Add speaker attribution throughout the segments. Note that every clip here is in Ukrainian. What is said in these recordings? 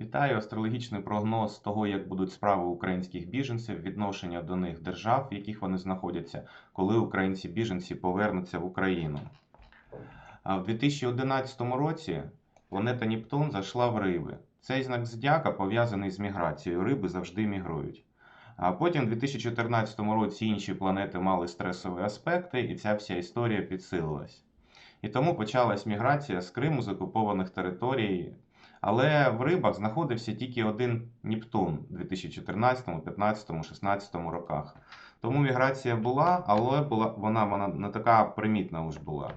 Speaker 1: Вітаю астрологічний прогноз того, як будуть справи українських біженців, відношення до них держав, в яких вони знаходяться, коли українці-біженці повернуться в Україну. В 2011 році планета Нептун зайшла в риби. Цей знак зодіака пов'язаний з міграцією. Риби завжди мігрують. А потім, в 2014 році, інші планети мали стресові аспекти, і ця вся історія підсилилась. І тому почалась міграція з Криму з окупованих територій. Але в рибах знаходився тільки один Нептун у 2014, 2015, 16 роках. Тому міграція була, але була, вона, вона не така примітна вже була.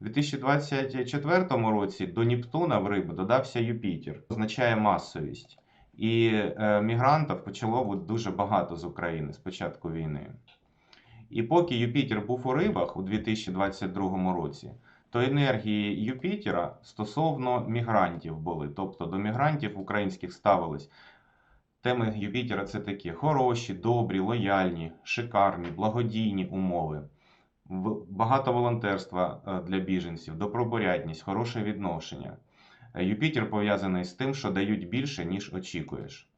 Speaker 1: У 2024 році до Нептуна в риби додався Юпітер, означає масовість. І е, мігрантів почало бути дуже багато з України з початку війни. І поки Юпітер був у рибах у 2022 році, то енергії Юпітера стосовно мігрантів були. Тобто до мігрантів українських ставились. Теми Юпітера це такі хороші, добрі, лояльні, шикарні, благодійні умови, багато волонтерства е, для біженців, доброборядність, хороше відношення. Е, Юпітер пов'язаний з тим, що дають більше, ніж очікуєш.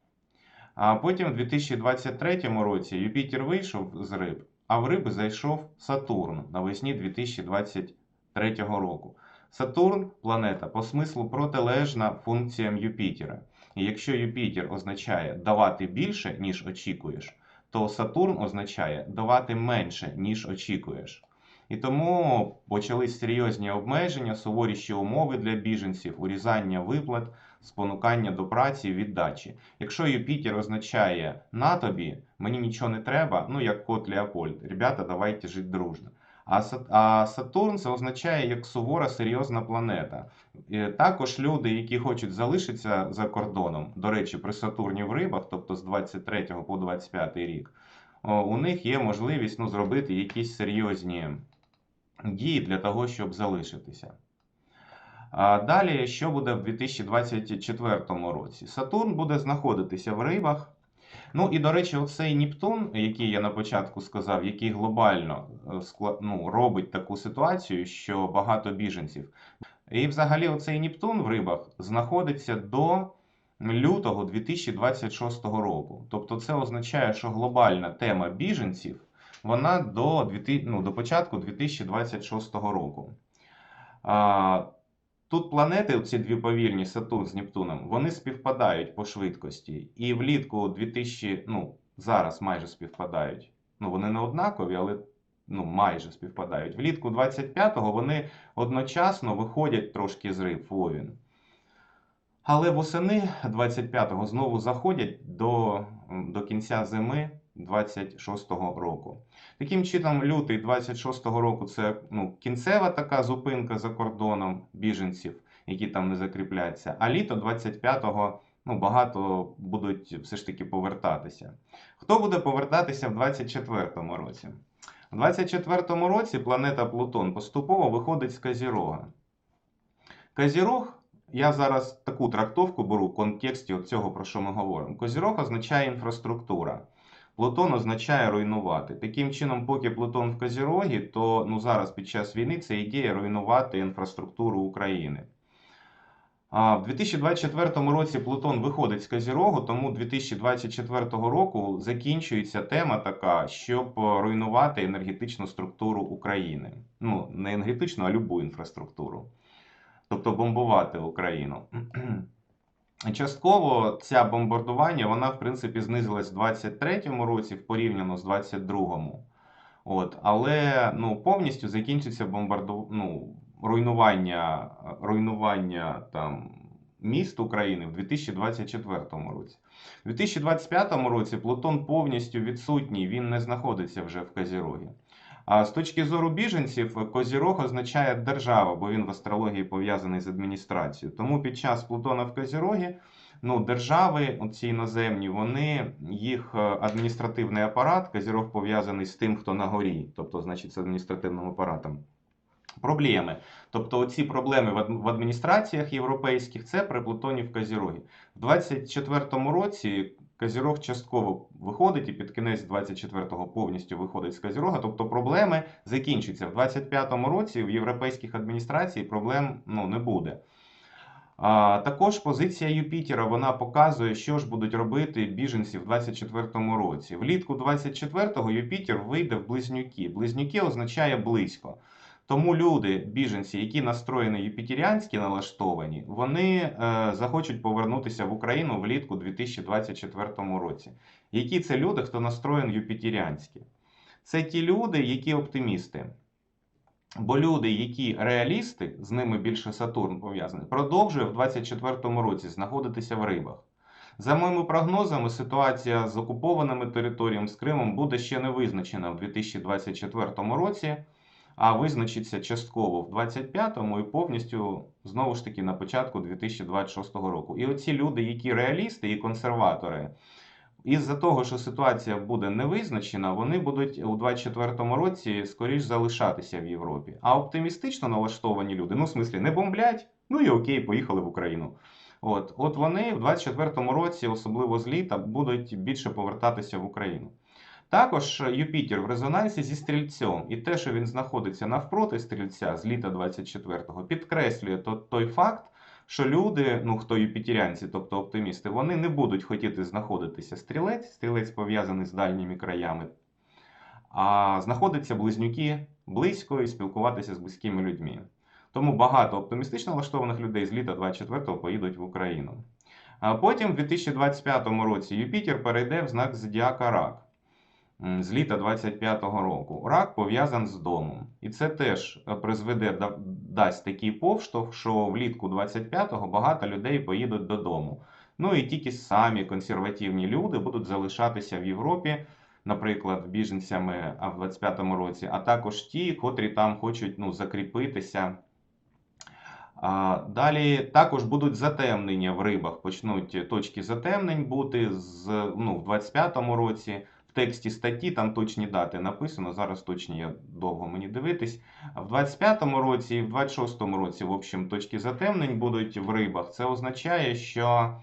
Speaker 1: А потім, в 2023 році, Юпітер вийшов з риб, а в риби зайшов Сатурн навесні 2023 року. Сатурн планета по смислу протилежна функціям Юпітера. І якщо Юпітер означає давати більше, ніж очікуєш, то Сатурн означає давати менше, ніж очікуєш. І тому почались серйозні обмеження, суворіші умови для біженців, урізання виплат, спонукання до праці, віддачі. Якщо Юпітер означає на тобі, мені нічого не треба, ну як кот Леопольд, ребята, давайте жити дружно. А Сатурн це означає як сувора серйозна планета. Також люди, які хочуть залишитися за кордоном, до речі, при Сатурні в рибах, тобто з 23 по 25 рік, у них є можливість ну, зробити якісь серйозні дії для того, щоб залишитися. Далі, що буде в 2024 році? Сатурн буде знаходитися в рибах. Ну і до речі, оцей Нептун, який я на початку сказав, який глобально е, ну, робить таку ситуацію, що багато біженців. І взагалі, оцей Нептун в рибах знаходиться до лютого 2026 року. Тобто, це означає, що глобальна тема біженців вона до, ну, до початку 2026 року. Тут планети, ці дві повільні, Сатурн з Нептуном, вони співпадають по швидкості. І влітку 2000, ну, зараз майже співпадають. Ну, вони не однакові, але ну, майже співпадають. Влітку 25-го вони одночасно виходять трошки з риб Овін. Але восени 25-го знову заходять до, до кінця зими 26-го року. Таким чином, лютий 26-го року це ну, кінцева така зупинка за кордоном біженців, які там не закріпляться. А літо 25-го ну, багато будуть все ж таки повертатися. Хто буде повертатися в 24-му році? У 24-му році планета Плутон поступово виходить з Казірога. Казірог, я зараз таку трактовку беру в контексті цього, про що ми говоримо. Козірог означає інфраструктура. Плутон означає руйнувати. Таким чином, поки Плутон в Козірогі, то ну, зараз під час війни це ідея руйнувати інфраструктуру України. А в 2024 році Плутон виходить з Козірогу, тому 2024 року закінчується тема така, щоб руйнувати енергетичну структуру України. Ну, не енергетичну, а любу інфраструктуру. Тобто бомбувати Україну. Частково ця бомбардування, вона, в принципі, знизилась в 23-му році порівняно з 22-му. От, але ну, повністю закінчиться бомбарду... ну, руйнування, руйнування там, міст України в 2024 році. У 2025 році Плутон повністю відсутній, він не знаходиться вже в Казірогі. А з точки зору біженців, Козірог означає держава, бо він в астрології пов'язаний з адміністрацією. Тому під час Плутона в Козірогі ну, держави, ці іноземні, вони, їх е, адміністративний апарат, Козірог пов'язаний з тим, хто на горі, тобто, значить, з адміністративним апаратом. Проблеми. Тобто, оці проблеми в адміністраціях європейських це при Плутоні в Козірогі. В 24-му році Козірог частково виходить і під кінець 24-го повністю виходить з Козірога. Тобто проблеми закінчуються. В 25-му році в європейських адміністрацій проблем ну, не буде. А, також позиція Юпітера вона показує, що ж будуть робити біженці в 24-му році. Влітку 24-го Юпітер вийде в близнюки. Близнюки означає близько. Тому люди, біженці, які настроєні юпітеріанські налаштовані, вони е, захочуть повернутися в Україну влітку 2024 році. Які це люди, хто настроєн юпітеріанськи? Це ті люди, які оптимісти. Бо люди, які реалісти, з ними більше Сатурн пов'язаний, продовжує в 2024 році знаходитися в рибах. За моїми прогнозами, ситуація з окупованими територіями з Кримом буде ще не визначена в 2024 році, а визначиться частково в 2025 і повністю знову ж таки на початку 2026 року. І оці люди, які реалісти і консерватори, із-за того, що ситуація буде не визначена, вони будуть у 2024 році скоріш залишатися в Європі. А оптимістично налаштовані люди, ну в смислі, не бомблять, ну і окей, поїхали в Україну. От, от вони в 2024 році, особливо з літа, будуть більше повертатися в Україну. Також Юпітер в резонансі зі стрільцем, і те, що він знаходиться навпроти стрільця з літа 24-го, підкреслює той факт, що люди, ну хто юпітерянці, тобто оптимісти, вони не будуть хотіти знаходитися стрілець, стрілець пов'язаний з дальніми краями, а знаходяться близнюки близько і спілкуватися з близькими людьми. Тому багато оптимістично налаштованих людей з літа 24-го поїдуть в Україну. А потім, в 2025 році, Юпітер перейде в знак Зодіака Рак з літа 25-го року. Рак пов'язан з домом. І це теж е, призведе, дасть такий повштовх, що влітку 25-го багато людей поїдуть додому. Ну і тільки самі консервативні люди будуть залишатися в Європі, наприклад, біженцями в 25-му році, а також ті, котрі там хочуть ну, закріпитися. Далі також будуть затемнення в рибах, почнуть точки затемнень бути з, ну, в 25-му році. Тексті статті там точні дати написано. Зараз точні я довго мені дивитись. В 25-му році і в 26-му році, в общем, точки затемнень будуть в рибах. Це означає, що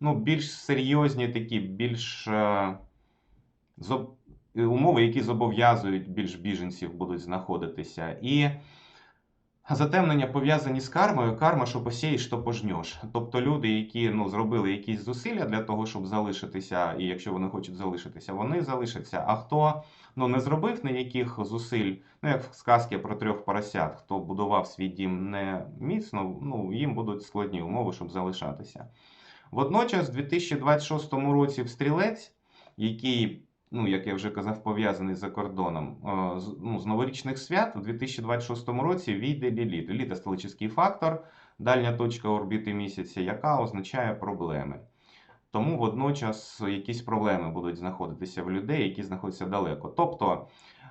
Speaker 1: ну, більш серйозні такі, більш е, зоб- умови, які зобов'язують більш біженців, будуть знаходитися. І Затемнення пов'язані з кармою. Карма, що посієш, то пожнеш. Тобто люди, які ну, зробили якісь зусилля для того, щоб залишитися, і якщо вони хочуть залишитися, вони залишаться. А хто ну, не зробив ніяких зусиль, ну як в сказці про трьох поросят, хто будував свій дім не міцно, ну, їм будуть складні умови, щоб залишатися. Водночас, в 2026 році в стрілець, який ну, як я вже казав, пов'язаний за кордоном. е, Ну, з новорічних свят у 2026 році війде Ліліт. Ліліт – астрологічний фактор, дальня точка орбіти місяця, яка означає проблеми. Тому водночас якісь проблеми будуть знаходитися в людей, які знаходяться далеко. Тобто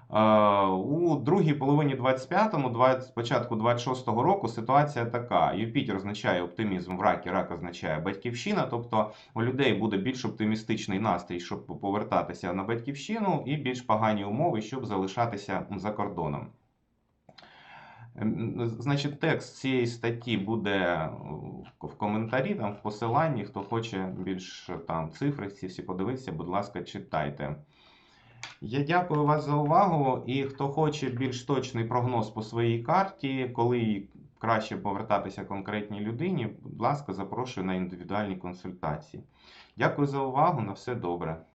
Speaker 1: у другій половині 25-му, 20, початку 26-го року ситуація така: Юпітер означає оптимізм в ракі, рак означає батьківщина. Тобто у людей буде більш оптимістичний настрій, щоб повертатися на батьківщину, і більш погані умови, щоб залишатися за кордоном. Ем, Значить, текст цієї статті буде в коментарі, там в посиланні. Хто хоче більш там цифри, ці всі подивитися, будь ласка, читайте. Я дякую вас за увагу. І хто хоче більш точний прогноз по своїй карті, коли краще повертатися конкретній людині, будь ласка, запрошую на індивідуальні консультації. Дякую за увагу. На все добре.